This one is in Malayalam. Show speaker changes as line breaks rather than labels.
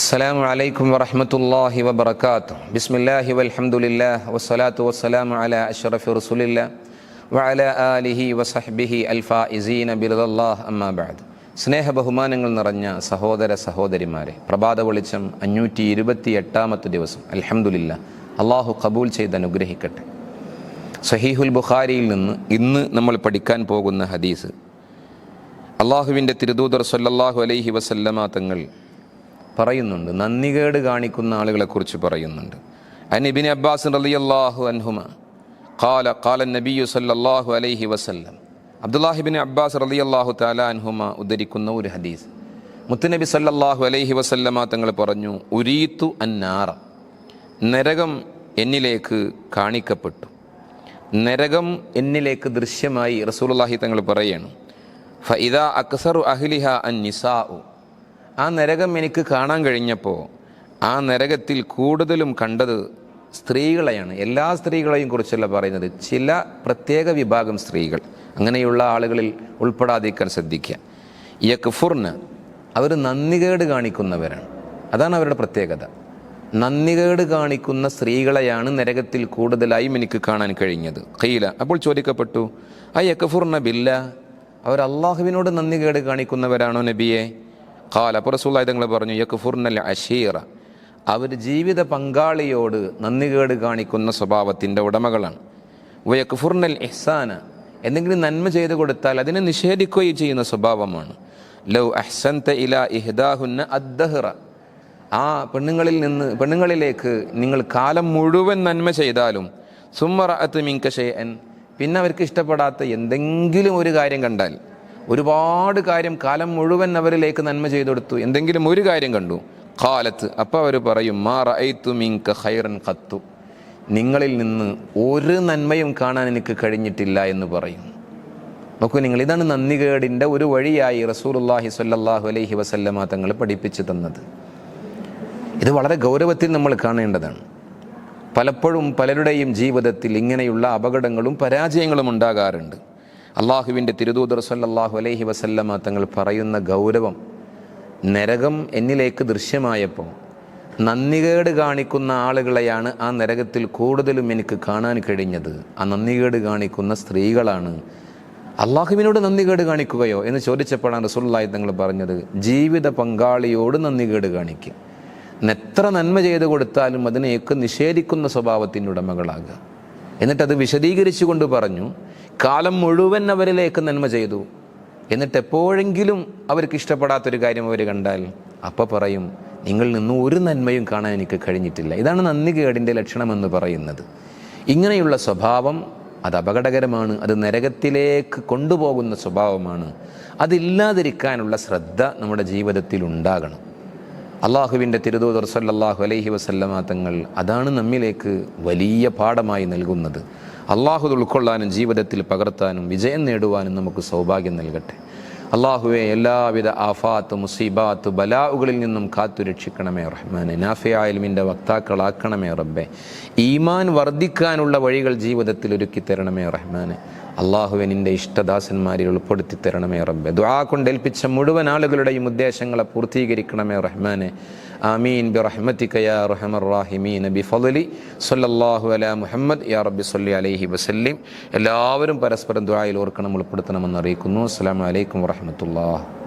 السلام عليكم ورحمة الله وبركاته بسم الله والحمد لله والصلاة والسلام على أشرف رسول الله وعلى آله وصحبه الفائزين برضا الله أما بعد സ്നേഹ ബഹുമാനങ്ങൾ നിറഞ്ഞ സഹോദര സഹോദരിമാരെ പ്രഭാത വെളിച്ചം അഞ്ഞൂറ്റി ഇരുപത്തി എട്ടാമത്തെ ദിവസം അൽഹംദുലില്ല അള്ളാഹു കബൂൽ ചെയ്ത് അനുഗ്രഹിക്കട്ടെ സഹീഹുൽ ബുഖാരിയിൽ നിന്ന് ഇന്ന് നമ്മൾ പഠിക്കാൻ പോകുന്ന ഹദീസ് അള്ളാഹുവിൻ്റെ തിരുദൂതർ സല്ലല്ലാഹു അലൈഹി വസല്ലമ തങ്ങൾ പറയുന്നുണ്ട്. നന്ദികേട് കാണിക്കുന്ന ആളുകളെക്കുറിച്ച് പറയുന്നുണ്ട്. അൻ ഇബിൻ അബ്ബാസ് റലിയല്ലാഹു അൻഹുമ ഖാല ഖാല നബി സല്ലല്ലാഹു അലൈഹി വസല്ലം. അബ്ദുല്ലാഹിബിൻ അബ്ബാസ് റലിയല്ലാഹു താല അൻഹുമ ഉദ്ധരിക്കുന്ന ഒരു ഹദീസ്. മുത്തുനബി സല്ലല്ലാഹു അലൈഹി വസല്ലമ തങ്ങൾ പറഞ്ഞു ഉരീത്തു അന്നാറ. നരകം എന്നിലേക്ക് കാണിക്കപ്പെട്ടു. നരകം എന്നിലേക്ക് ദൃശ്യമായി റസൂലുള്ളാഹി തങ്ങൾ പറയാണ് ഫ ഇദാ അക്സറു അഹ്ലിഹ അൻ നിസാഉ. ആ നരകം എനിക്ക് കാണാൻ കഴിഞ്ഞപ്പോൾ ആ നരകത്തിൽ കൂടുതലും കണ്ടത് സ്ത്രീകളെയാണ്. എല്ലാ സ്ത്രീകളെയും കുറിച്ചല്ല പറയുന്നത്. ചില പ്രത്യേക വിഭാഗം സ്ത്രീകൾ. അങ്ങനെയുള്ള ആളുകളിൽ ഉൾപ്പെടാതിരിക്കാൻ ശ്രദ്ധിക്കുക. യക്ഫുർന അവർ നന്ദികേട് കാണിക്കുന്നവരാണ്. അതാണ് അവരുടെ പ്രത്യേകത. നന്ദികേട് കാണിക്കുന്ന സ്ത്രീകളെയാണ് നരകത്തിൽ കൂടുതലായും എനിക്ക് കാണാൻ കഴിഞ്ഞത്. കയ്യില അപ്പോൾ ചോദിക്കപ്പെട്ടു ആ യക്കഫുർന ബില്ല? അവർ അള്ളാഹുവിനോട് നന്ദികേട് കാണിക്കുന്നവരാണോ നബിയെ? ഖാൽ അപ്പോൾ റസൂല്ലായി തങ്ങൾ പറഞ്ഞു യക്ഫുർനൽ അഷീറ അവർ ജീവിത പങ്കാളിയോട് നന്ദികേട് കാണിക്കുന്ന സ്വഭാവത്തിന്റെ ഉടമകളാണ്. വയക്ഫുർനൽ എഹ്സാന എന്തെങ്കിലും നന്മ ചെയ്തു കൊടുത്താൽ അതിനെ നിഷേധിക്കുകയും ചെയ്യുന്ന സ്വഭാവമാണ്. ലൗ അഹ്സന്ത ഇല ഇഹ്ദാഹുന്ന അദ്ദഹ്റ. ആ പെണ്ണുങ്ങളിൽ നിന്ന് പെണ്ണുങ്ങളിലേക്ക് നിങ്ങൾ കാലം മുഴുവൻ നന്മ ചെയ്താലും സുമ്മറ അത്ത് എൻ പിന്നെ അവർക്ക് ഇഷ്ടപ്പെടാത്ത എന്തെങ്കിലും ഒരു കാര്യം കണ്ടാൽ ഒരുപാട് കാര്യം കാലം മുഴുവൻ അവരിലേക്ക് നന്മ ചെയ്തു കൊടുത്തു എന്തെങ്കിലും ഒരു കാര്യം കണ്ടു? കാലത്ത് അപ്പം അവർ പറയും മാ റഅയ്തു മിങ്ക ഖൈറൻ ഖത്തു. നിങ്ങളിൽ നിന്ന് ഒരു നന്മയും കാണാൻ എനിക്ക് കഴിഞ്ഞിട്ടില്ല എന്ന് പറയും. നോക്കൂ നിങ്ങൾ ഇതാണ് നന്ദികേടിന്റെ ഒരു വഴിയായി റസൂലുള്ളാഹി സ്വല്ലല്ലാഹു അലൈഹി വസല്ലമ തങ്ങൾ പഠിപ്പിച്ചു തന്നത്. ഇത് വളരെ ഗൗരവത്തിൽ നമ്മൾ കാണേണ്ടതാണ്. പലപ്പോഴും പലരുടെയും ജീവിതത്തിൽ ഇങ്ങനെയുള്ള അപകടങ്ങളും പരാജയങ്ങളും ഉണ്ടാകാറുണ്ട്. അള്ളാഹുവിന്റെ തിരുദൂതർ സല്ലാഹു അലൈഹി വസല്ലമ തങ്ങൾ പറയുന്ന ഗൗരവം നരകം എന്നിലേക്ക് ദൃശ്യമായപ്പോൾ നന്ദികേട് കാണിക്കുന്ന ആളുകളെയാണ് ആ നരകത്തിൽ കൂടുതലും എനിക്ക് കാണാൻ കഴിഞ്ഞത്. ആ നന്ദികേട് കാണിക്കുന്ന സ്ത്രീകളാണ്. അള്ളാഹുവിനോട് നന്ദികേട് കാണിക്കുകയോ എന്ന് ചോദിച്ചപ്പോഴാണ് റസൂല്ലായി തങ്ങൾ പറഞ്ഞത് ജീവിത പങ്കാളിയോട് നന്ദികേട് കാണിക്കുക എത്ര നന്മ ചെയ്തു കൊടുത്താലും അതിനെയൊക്കെ നിഷേധിക്കുന്ന സ്വഭാവത്തിന്റെ ഉടമകളാകുക. എന്നിട്ടത് വിശദീകരിച്ചു കൊണ്ട് പറഞ്ഞു കാലം മുഴുവൻ അവരിലേക്ക് നന്മ ചെയ്തു. എന്നിട്ട് എപ്പോഴെങ്കിലും അവർക്ക് ഇഷ്ടപ്പെടാത്തൊരു കാര്യം അവർ കണ്ടാൽ അപ്പം പറയും നിങ്ങളിൽ നിന്ന് ഒരു നന്മയും കാണാൻ എനിക്ക് കഴിഞ്ഞിട്ടില്ല. ഇതാണ് നന്ദികേടിന്റെ ലക്ഷണമെന്ന് പറയുന്നത്. ഇങ്ങനെയുള്ള സ്വഭാവം അത് അപകടകരമാണ് അത് നരകത്തിലേക്ക് കൊണ്ടുപോകുന്ന സ്വഭാവമാണ്. അതില്ലാതിരിക്കാനുള്ള ശ്രദ്ധ നമ്മുടെ ജീവിതത്തിൽ ഉണ്ടാകണം. അള്ളാഹുവിന്റെ തിരുദൂതർ സല്ലാഹു അലൈഹി വസല്ലമ തങ്ങൾ അതാണ് നമ്മിലേക്ക് വലിയ പാഠമായി നൽകുന്നത്. അള്ളാഹു ഉൾക്കൊള്ളാനും ജീവിതത്തിൽ പകർത്താനും വിജയം നേടുവാനും നമുക്ക് സൗഭാഗ്യം നൽകട്ടെ. അള്ളാഹുവെ എല്ലാവിധ ആഫാത്ത് മുസീബാത്ത് ബലാവുകളിൽ നിന്നും കാത്തു രക്ഷിക്കണമേ റഹ്മാനെ. നാഫിയായൽമിന്റെ വക്താക്കളാക്കണമേ റബ്ബെ. ഈമാൻ വർദ്ധിക്കാനുള്ള വഴികൾ ജീവിതത്തിൽ ഒരുക്കി തരണമേ റഹ്മാനെ. അള്ളാഹുവെ നിന്റെ ഇഷ്ടദാസന്മാരിൽ ഉൾപ്പെടുത്തി തരണമേ റബ്ബെ. ദുആ കൊണ്ട് ഏൽപ്പിച്ച മുഴുവൻ ആളുകളുടെയും ഉദ്ദേശങ്ങളെ പൂർത്തീകരിക്കണമേ റഹ്മാനെ. ആമീൻ. ബി റഹ്മത്തി യാ റഹമർ റാഹിമീൻ. ബി ഫലി സല്ലല്ലാഹു അലാ മുഹമ്മദ്. യാ റബ്ബി സല്ലി അലൈഹി വസല്ലിം. എല്ലാവരും പരസ്പരം ദുആയിൽ ഓർക്കണം ഉൾപ്പെടുത്തണമെന്ന് അറിയിക്കുന്നു. അസ്സലാമു അലൈക്കും വറഹ്മത്തുള്ളാഹി.